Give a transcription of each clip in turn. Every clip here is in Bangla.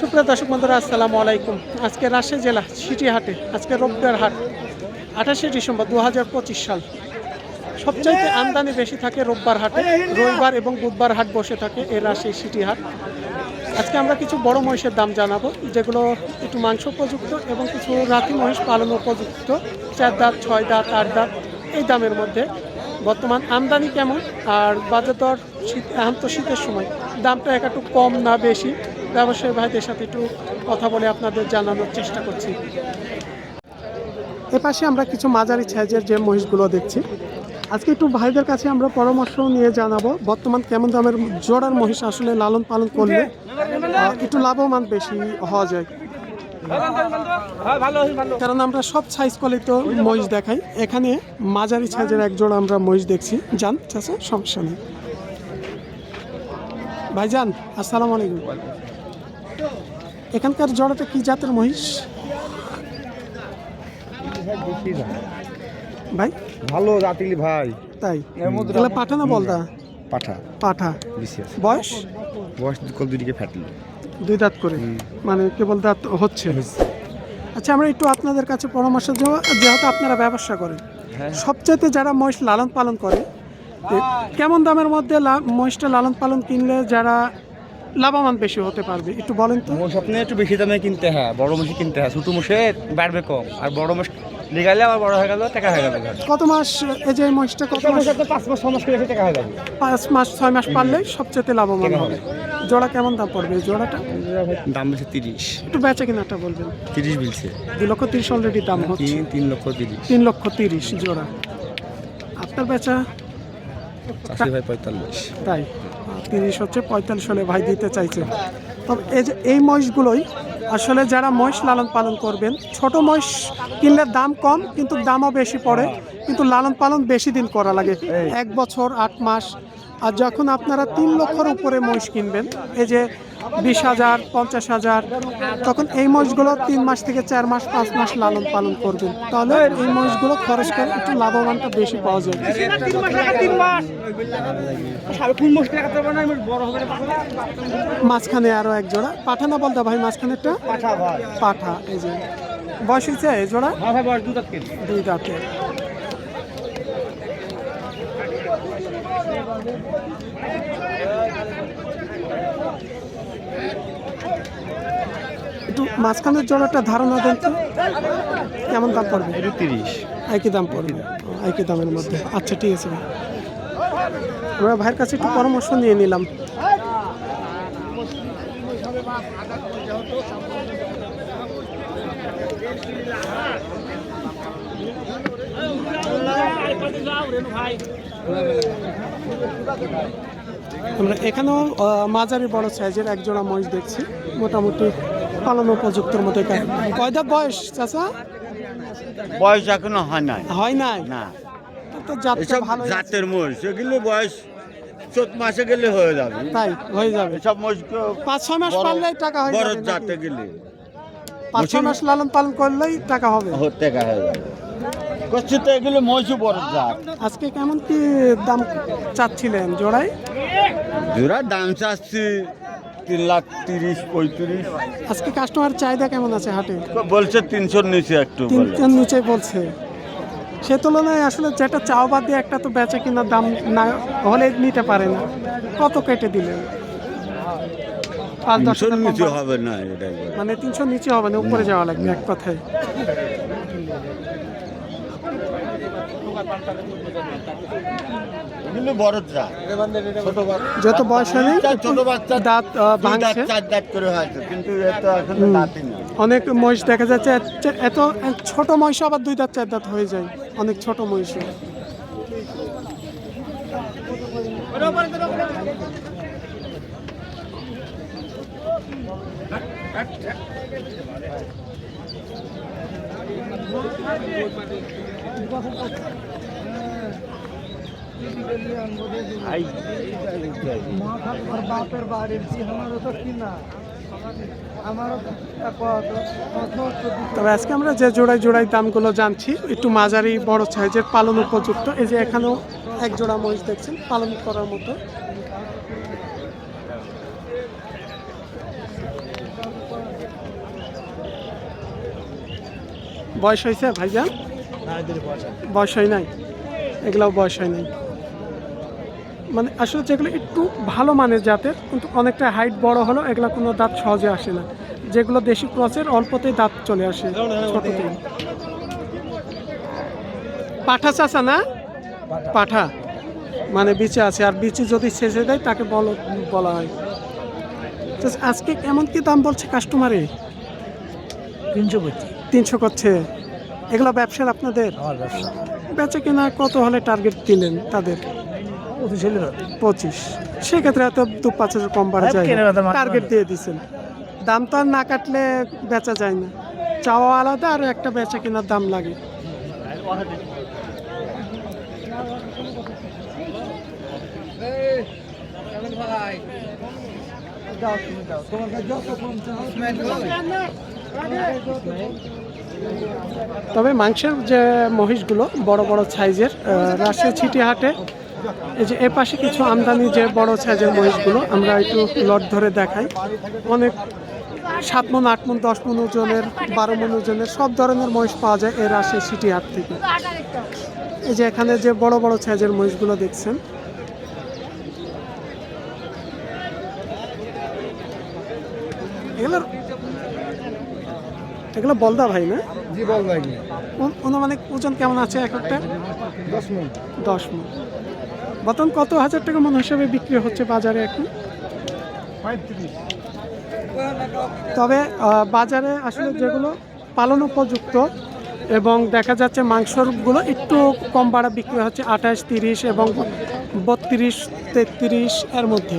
সুপ্রিয় দর্শক বন্ধুরা, আসসালামু আলাইকুম। আজকে রাজশাহী জেলা, সিটিহাটে, আজকে রোববার হাট, আঠাশে ডিসেম্বর দু হাজার পঁচিশ সাল। সবচাইতে আমদানি বেশি থাকে রোববার হাটে, রবিবার এবং বুধবার হাট বসে থাকে এই রাজশাহী সিটি হাট আজকে আমরা কিছু বড় মহিষের দাম জানাব, যেগুলো একটু মাংস উপযুক্ত এবং কিছু রাতি মহিষ পালন উপযুক্ত, চার দাঁত, ছয় দাঁত, আট দাঁত, এই দামের মধ্যে। বর্তমান আমদানি কেমন আর বাজার দর শীত এখন তো শীতের সময়, দামটা একটু কম না বেশি। ব্যবসায়ী ভাইদের সাথে একটু কথা বলে আপনাদের জানানোর চেষ্টা করছি। এপাশে আমরা কিছু মাঝারি সাইজের যে মহিষগুলো দেখছি। আজকে একটু ভাইদের কাছে আমরা পরামর্শ নিয়ে জানাব, বর্তমান কেমন দামের জোড়ার মহিষ আসলে লালন পালন করলে একটু লাভবান বেশি হওয়া যায়। কারণ আমরা সব সাইজ কোয়ালিটি তো মহিষ দেখাই। এখানে মাঝারি সাইজের এক জোড়া আমরা মহিষ দেখছি। জান চাচা সমস্যা নেই। ভাইজান, আসসালামু আলাইকুম। এখানকার জোড়াটা কি জাতের মহিষ? ভাই? ভালো রাতিলি ভাই। তাই? তাহলে পাঠা না বলদা? পাঠা। পাঠা। বয়স? বয়স কল দুদিকে ফাটলো। দুই দাঁত করে। মানে কেবল দাঁত হচ্ছে। আচ্ছা আমরা একটু আপনাদের কাছে পরামর্শ দেওয়া যেহেতু আপনারা ব্যবসা করেন। হ্যাঁ। সবচাইতে যারা মহিষ লালন পালন করে কেমন দামের মধ্যে মহিষটা লালন পালন কিনলে যারা লাভবান বেশি হতে পারবে একটু বলেন তো। মোষ আপনি একটু বেশি দামে কিনতে হয় বড় মোষই কিনতে হয়। ছোটো মোষে বাড়বে কম আর বড় মোষ লেগাইলে আবার বড় হয়ে গেল টাকা হয়ে গেল কত মাস এই যে মহিষটা কত মাস? পাঁচ মাস ছ মাস করে টাকা হয়ে যাবে। পাঁচ মাস ছয় মাস পারলেই সবচেয়ে লাভবান হবে। জোড়া কেমন দাম পড়বে? জোড়াটা? দাম বেশি তিরিশ। একটু বেচা কিনাটা বলবেন। তিরিশ বিলছে। দুই লক্ষ তিরিশ অলরেডি দাম হচ্ছে। তিন লক্ষ তিরিশ। তিন লক্ষ তিরিশ জোড়া। আপনার বেচা চাষি ভাই পঁয়তাল্লিশ। তাই? তিরিশ হচ্ছে পঁয়তাল্লিশ হলে ভাই দিতে চাইছে। তবে এই যে এই মহিষগুলোই আসলে যারা মহিষ লালন পালন করবেন ছোট মহিষ কিনলে দাম কম কিন্তু দামও বেশি পড়ে কিন্তু লালন পালন বেশি দিন করা লাগে। এক বছর আট মাস আর যখন আপনারা তিন লক্ষর উপরে মহিষ কিনবেন এই যে বিশ হাজার পঞ্চাশ হাজার। তখন এই মহিষগুলো তিন মাস থেকে চার মাস পাঁচ মাস লালন পালন করবেন। তাহলে এই মহিষগুলো খরচ করে একটু লাভবানটা বেশি পাওয়া যায় মাঝখানে আরও এক জোড়া। পাঠা না বলতে ভাই মাঝখানেরটা? পাঠা পাঠা এই যে। বয়স হয়েছে এই জোড়া? দুই একটু মাঝখানের জোড়াটা ধারণা দেন তো কেমন দাম পড়বে? তিরিশ। একই দাম পড়বে? একই দামের মধ্যে? আচ্ছা ঠিক আছে আমরা ভাইয়ের কাছে একটু পরামর্শ নিয়ে নিলাম। আমরা এখানেও মাঝারি বড় সাইজের এক জোড়া মহিষ দেখছি। মোটামুটি পালন উপযুক্তর মতো কয়দা বয়স চাচা? বয়স এখনও হয় নাই। হয় নাই? না। তো জাতটা ভালো জাতের মোষ সেগুলো বয়স চোদ্দ মাসে গেলে হয়ে যাবে। তাই হয়ে যাবে। এসব মোষ পাঁচ ছয় মাস পারলেই টাকা হয়ে বড় যাবে? জাতে গেলে। পাঁচ ছয় মাস লালন পালন করলেই টাকা হবে। হতে হয়ে যাবে। করছি তো এগুলো মহিষও বড় জাত। আজকে কেমন কি দাম চাচ্ছিলেন জোড়ায়? জোড়া দাম চাচ্ছি তিন লাখ তিরিশ পঁয়ত্রিশ। আজকে কাস্টমার চাহিদা কেমন আছে হাটে? বলছে তিনশোর নিচে একটু বলে। তিনটার নিচে বলছে। সে তুলনায় আসলে যেটা চাও বাদ দিয়ে একটা তো বেচা কিনার দাম না হলে নিতে পারে না। কত কেটে দিলেন? পাঁচ দশ তিনশোর নিচে হবে না মানে তিনশো নিচে হবে না উপরে যাওয়া লাগবে এক কথায়। এগুলো বড় জাত যত বয়স হয়নি ছোট বাচ্চা দাঁত ভাঙছে। চার দাঁত করে হয়েছে কিন্তু এত এখন দাঁতই না অনেক মহিষ দেখা যাচ্ছে এত- ছোট মহিষ আবার দুই দাঁত চার দাঁত হয়ে যায় অনেক ছোট মহিষ। বাপের বাড়ির তো তবে আজকে আমরা যে জোড়ায় জোড়ায় দামগুলো জানছি, একটু মাঝারি বড় সাইজের পালন উপযুক্ত। এই যে এখানেও এক জোড়া মহিষ দেখছেন, পালন করার মতো। বয়স হয়েছে ভাইজান? বয়স হয়। নাই? এগুলাও বয়স হয় নাই। মানে আসলে যেগুলো একটু ভালো মানের জাতের কিন্তু অনেকটা হাইট বড় হলো এগুলো কোনো দাঁত সহজে আসে না। যেগুলো দেশি ক্রসের অল্পতেই দাঁত চলে আসে ছোটতেই পাঠা চাচা না? পাঠা। মানে বিচে আছে আর বিচে যদি ছেঁচে দেয় তাকে বল বলা হয়। তো আজকে এমন কি দাম বলছে কাস্টমারে তিনশো করছি তিনশো করছে। এগুলো ব্যবসার আপনাদের? আমার ব্যবসা। বেচে কিনা কত হলে টার্গেট দিলেন তাদের? পঁচিশ হলে পঁচিশ। সেক্ষেত্রে হয়তো দু পাঁচ হাজার কম বাড়া হ্যাঁ, যায় কেনা টার্গেট দিয়ে দিচ্ছেন দাম তো আর না কাটলে বেচা যায় না। চাওয়া আলাদা আর একটা বেচা কেনার দাম লাগে। তবে মাংসের যে মহিষগুলো, বড় বড় সাইজের রাজশাহী ছিটি হাটে, এই যে এ পাশে কিছু আমদানি যে বড় সাইজের মহিষগুলো, আমরা একটু লট ধরে দেখাই। অনেক সাত মন, আট মন, দশ মন ওজনের, বারো মন ওজনের সব ধরনের মহিষ পাওয়া যায় এই রাজশাহী সিটি হাট থেকে। এই যে এখানে যে বড় বড় সাইজের মহিষগুলো দেখছেন। এগুলোর এগুলো বলদা ভাই না? জি বল ভাই অনুমানিক ওজন কেমন আছে এক একটা? দশ মিনিট দশ মন। বর্তমান কত হাজার টাকা মন হিসাবে বিক্রি হচ্ছে বাজারে এখন? তবে বাজারে আসলে যেগুলো পালন উপযুক্ত এবং দেখা যাচ্ছে মাংসগুলো একটু কম বাড়া বিক্রি হচ্ছে আঠাশ তিরিশ এবং বত্রিশ তেত্রিশ এর মধ্যে।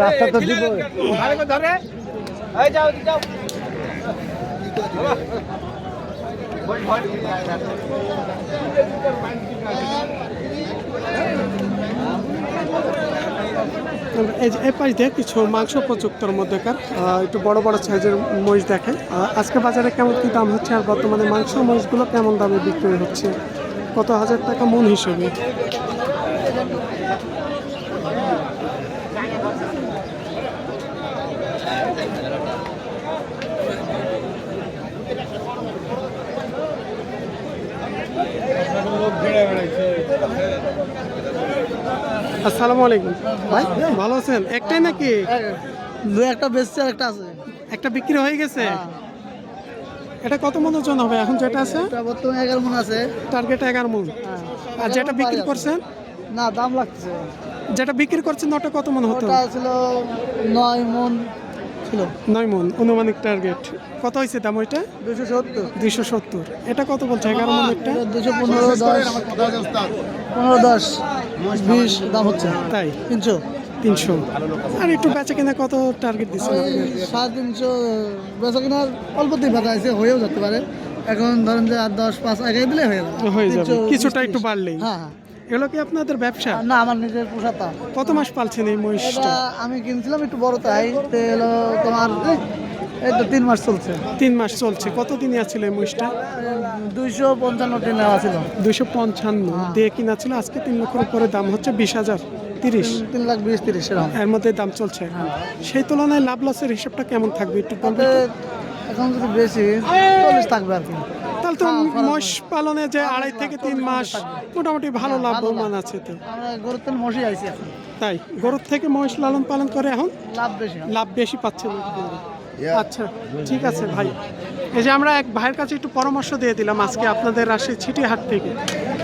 রাস্তা তো দিব এই যে এই পাশ দিয়ে কিছু মাংস প্রযুক্তর মধ্যেকার একটু বড় বড় সাইজের মহিষ দেখেন। আজকে বাজারে কেমন কি দাম হচ্ছে আর বর্তমানে মাংস মহিষগুলো কেমন দামে বিক্রি হচ্ছে? কত হাজার টাকা মন হিসেবে? আসসালামু আলাইকুম। ভাই ভালো আছেন? একটাই নাকি? দু একটা বেচছে আর একটা আছে। একটা বিক্রি হয়ে গেছে? এটা কত মন ওজন হবে এখন যেটা আছে? এটা বর্তমানে এগারো মন আছে। টার্গেট এগারো মন। আর যেটা বিক্রি করছেন? না দাম লাগছে। যেটা বিক্রি করছেন ওটা কত মন হতো? ছিল নয় মন। ছিল নয় মন অনুমানিক টার্গেট কত হয়েছে দাম ওইটা? দুশো সত্তর। দুশো সত্তর। এটা কত বলছে? এগারো মন একটা? দুশো পনেরো দশ। পনেরো দশ। বিশ দাম হচ্ছে। তাই? তিনশো। তিনশো। আর একটু বেচা কিনা কত টার্গেট আপনি? সাড়ে তিনশো বেচা কিনার অল্পতেই ভাতা আছে হয়েও যেতে পারে। এখন ধরেন যে আর দশ পাঁচ আগে দিলে হয়ে যাবে। হয়ে যাবে। কিছুটা একটু বাড়লেই। হ্যাঁ হ্যাঁ। এগুলো কি আপনাদের ব্যবসা? না আমার নিজের পোষাতা কত মাস পালছেন এই মহিষটা? আমি কিনছিলাম একটু বড় তাই হলো তোমার এই তো তিন মাস চলছে। তিন মাস চলছে। কত দিনে আছিল এই মহিষটা? দুইশো পঞ্চান্ন দিন নেওয়া ছিল। দুইশো পঞ্চান্ন। দিয়ে কিনা ছিল? আজকে তিন লক্ষের উপরে দাম হচ্ছে বিশ হাজার তিরিশ। তিন- লাখ বিশ তিরিশ এর মধ্যে দাম চলছে। এখন সেই তুলনায় লাভ লসের হিসাবটা কেমন থাকবে? একটু বলবেন এখন যদি বেশি চল্লিশ থাকবে আর কি। তো মোষ পালনে যে আড়াই থেকে তিন মাস মোটামুটি ভালো লাভবান আছে তো। আমরা গরুর তেল মশি আইছি তাই গরুর থেকে মহিষ লালন পালন করে এখন? লাভ বেশি লাভ বেশি পাচ্ছে আচ্ছা ঠিক আছে ভাই। এই যে আমরা এক ভাইয়ের কাছে একটু পরামর্শ দিয়ে দিলাম আজকে আপনাদের রাজশাহী ছিটি হাট থেকে।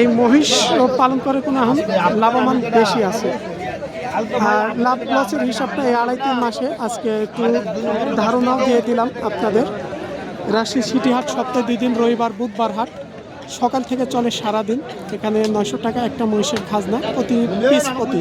এই মহিষ পালন করে কোনো এখন লাভবান বেশি আছে। আর লাভ লসের হিসাবটা এই আড়াই তিন মাসে আজকে একটু ধারণাও দিয়ে দিলাম আপনাদের। রাজশাহী সিটি হাট সপ্তাহে দুই দিন, রবিবার, বুধবার হাট। সকাল থেকে চলে সারা দিন এখানে নয়শো টাকা একটা মহিষের খাজনা প্রতি পিস প্রতি।